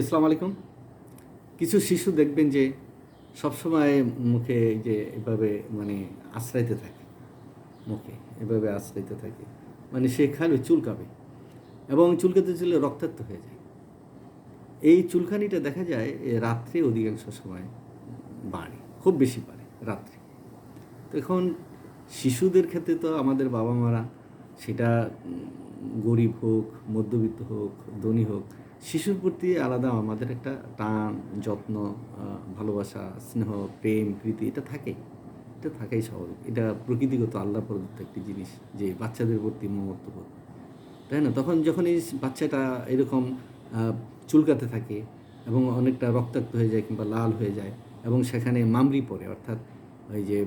আসসালামু আলাইকুম। কিছু শিশু দেখবেন যে সবসময় মুখে যে এভাবে মানে আশ্রাইতে থাকে, মুখে এভাবে আশ্রাইতে থাকে। মানে সে খালি চুলকাবে এবং চুলকাতে চুলে রক্তাক্ত হয়ে যায়। এই চুলকানিটা দেখা যায় রাত্রে অধিকাংশ সময় বাড়ে, খুব বেশি বাড়ে রাত্রে। তো এখন শিশুদের ক্ষেত্রে তো আমাদের বাবা মারা সেটা গরিব হোক, মধ্যবিত্ত হোক, ধনী হোক শিশুর প্রতি আলাদা আমাদের একটা টান, যত্ন ভালোবাসা, স্নেহ, প্রেম, প্রীতি, এটা থাকেই এটা থাকেই স্বাভাবিক। এটা প্রকৃতিগত আল্লাহ প্রদত্ত একটি জিনিস যে বাচ্চাদের প্রতি মমত্ববোধ। তাই না? তখন যখন এই বাচ্চাটা এরকম চুলকাতে থাকে এবং অনেকটা রক্তাক্ত হয়ে যায় কিংবা লাল হয়ে যায় এবং সেখানে মামরি পড়ে, অর্থাৎ ওই যে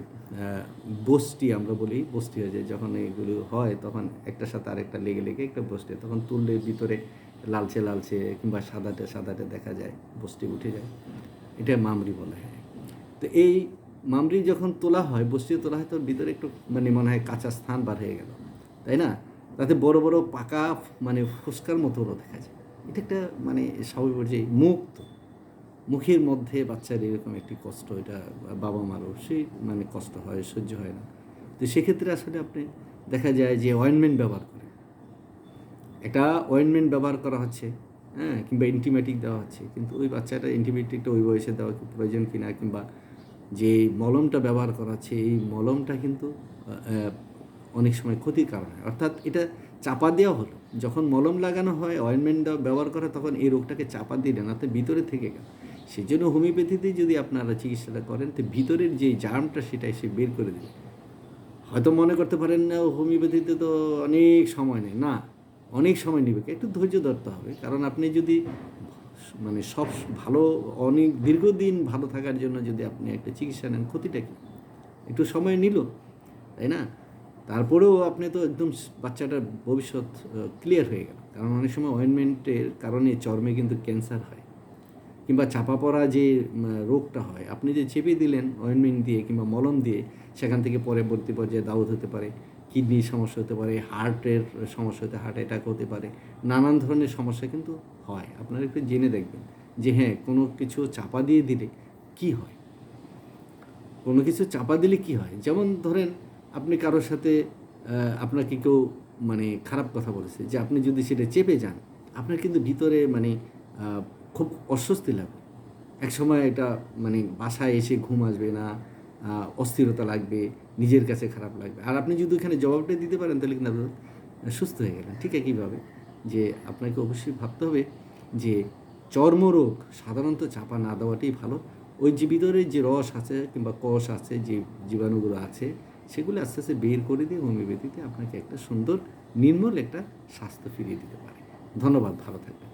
বস্তি আমরা বলি বস্তি হয়ে যায়। যখন এগুলো হয়, তখন একটার সাথে আরেকটা লেগে লেগে একটা বস্তি তখন তুললে ভিতরে লালচে লালচে কিংবা সাদাটে সাদাটে দেখা যায়, বস্তি উঠে যায়। এটা মামরি বলা হয়। তো এই মামরি যখন তোলা হয়, বস্তি তোলা হয় তো ভিতরে একটু মানে মনে হয় কাঁচা স্থান বার হয়ে গেল। তাই না? তাতে বড় বড় পাকা মানে ফুসকার মতো দেখা যায়। এটা একটা মানে স্বাভাবিক পর্যায়ে মুক্ত। মুখের মধ্যে বাচ্চার এরকম একটি কষ্ট, এটা বাবা মারও অবশ্যই মানে কষ্ট হয়, সহ্য হয় না। তো সেক্ষেত্রে আসলে আপনি দেখা যায় যে অয়েনমেন্ট ব্যবহার করে একটা অয়েনমেন্ট ব্যবহার করা হচ্ছে হ্যাঁ কিংবা অ্যান্টিবায়োটিক দেওয়া হচ্ছে, কিন্তু ওই বাচ্চাটা অ্যান্টিবায়োটিকটা ওই বয়সে দেওয়া কি প্রয়োজন কিনা, কিংবা যে মলমটা ব্যবহার করা হচ্ছে, এই মলমটা কিন্তু অনেক সময় ক্ষতির কারণ হয়। অর্থাৎ এটা চাপা দেওয়া হলো। যখন মলম লাগানো হয় অয়েনমেন্ট ব্যবহার করা, তখন এই রোগটাকে চাপা দিলেন অর্থাৎ ভিতরে থেকে গেল। সেই জন্য হোমিওপ্যাথিতে যদি আপনারা চিকিৎসাটা করেন, তো ভিতরের যে জার্মটা সেটা এসে বের করে দেবে। হয়তো মনে করতে পারেন না হোমিওপ্যাথিতে তো অনেক সময় নেই না অনেক সময় নেবে, একটু ধৈর্য ধরতে হবে। কারণ আপনি যদি মানে সব ভালো, অনেক দীর্ঘদিন ভালো থাকার জন্য যদি আপনি একটা চিকিৎসা নেন, ক্ষতিটা কি? একটু সময় নিল, তাই না? তারপরেও আপনি তো একদম বাচ্চাটার ভবিষ্যৎ ক্লিয়ার হয়ে গেল। কারণ অনেক সময় অয়েনমেন্টের কারণে চর্মে কিন্তু ক্যান্সার হয়। কিংবা চাপা পড়া যে রোগটা হয়, আপনি যে চেপে দিলেন অয়েনমেন্ট দিয়ে কিংবা মলম দিয়ে, সেখান থেকে পরবর্তী পর্যায়ে দাউদ হতে পারে। কিডনির সমস্যা হতে পারে হার্টের সমস্যা হতে হার্ট অ্যাটাক হতে পারে, নানান ধরনের সমস্যা কিন্তু হয়। আপনারা একটু জেনে দেখবেন যে হ্যাঁ কোনো কিছু চাপা দিয়ে দিলে কি হয়? কোনো কিছু চাপা দিলে কি হয়? যেমন ধরেন আপনি কারোর সাথে আপনাকে কেউ মানে খারাপ কথা বলেছে যে আপনি যদি সেটা চেপে যান, আপনার কিন্তু ভিতরে মানে খুব অস্বস্তি লাগবে। এক সময় এটা মানে বাসায় এসে ঘুম আসবে না অস্থিরতা লাগবে, নিজের কাছে খারাপ লাগবে। আর আপনি যদি ওখানে জবাবটা দিতে পারেন, তাহলে কিন্তু সুস্থ হয়ে গেলেন। ঠিক একইভাবে যে আপনাকে অবশ্যই ভাবতে হবে যে চর্মরোগ সাধারণত চাপা না দেওয়াটাই ভালো। ওই যে ভিতরে যে রস আছে কিংবা কষ আছে, যে জীবাণুগুলো আছে, সেগুলো আস্তে আস্তে বের করে দিয়ে হোমিওপ্যাথিতে আপনাকে একটা সুন্দর নির্মল একটা স্বাস্থ্য ফিরিয়ে দিতে পারে। ধন্যবাদ, ভালো থাকবেন।